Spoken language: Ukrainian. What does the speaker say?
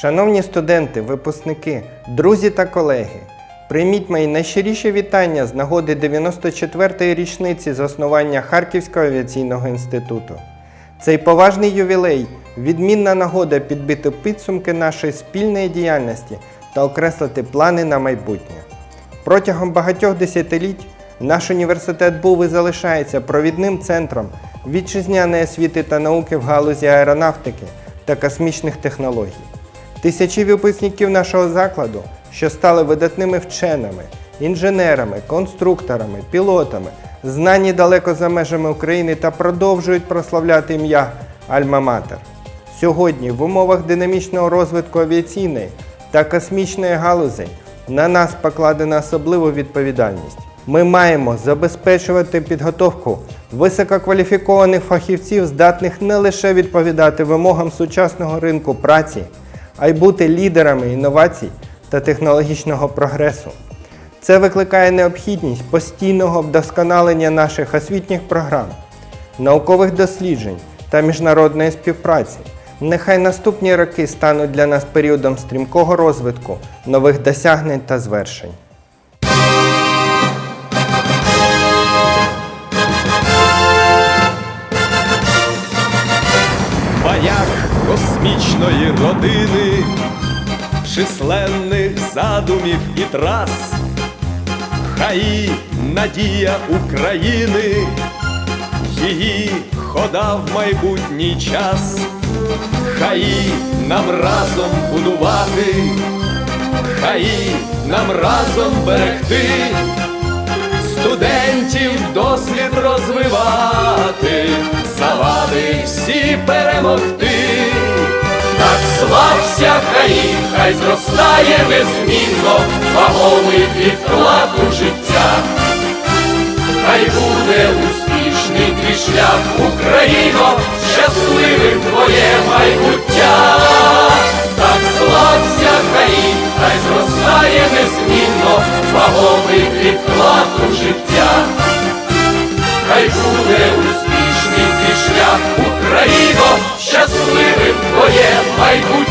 Шановні студенти, випускники, друзі та колеги, прийміть мої найщиріші вітання з нагоди 94-ї річниці заснування Харківського авіаційного інституту. Цей поважний ювілей відмінна нагода підбити підсумки нашої спільної діяльності та окреслити плани на майбутнє. Протягом багатьох десятиліть наш університет був і залишається провідним центром вітчизняної освіти та науки в галузі аеронавтики та космічних технологій. Тисячі випускників нашого закладу, що стали видатними вченими, інженерами, конструкторами, пілотами, знані далеко за межами України та продовжують прославляти ім'я Альма-Матер. Сьогодні в умовах динамічного розвитку авіаційної та космічної галузей на нас покладена особлива відповідальність. Ми маємо забезпечувати підготовку висококваліфікованих фахівців, здатних не лише відповідати вимогам сучасного ринку праці, а й бути лідерами інновацій та технологічного прогресу. Це викликає необхідність постійного вдосконалення наших освітніх програм, наукових досліджень та міжнародної співпраці. Нехай наступні роки стануть для нас періодом стрімкого розвитку, нових досягнень та звершень. Космічної родини, численних задумів і трас, хай надія України, її хода в майбутній час, хай нам разом будувати, хай нам разом берегти студентів досвід розвивати, завади всі перемогти. Так слався хай, зростає незмінно, вагомий твій вклад у життя. Хай буде успішний твій шлях, Україно, щасливим твоє майбуття. Так слався хай, хай зростає незмінно, вагомий твій вклад у життя. Хай буде успішний твій шлях, Україно, щасливим твоє майбуття.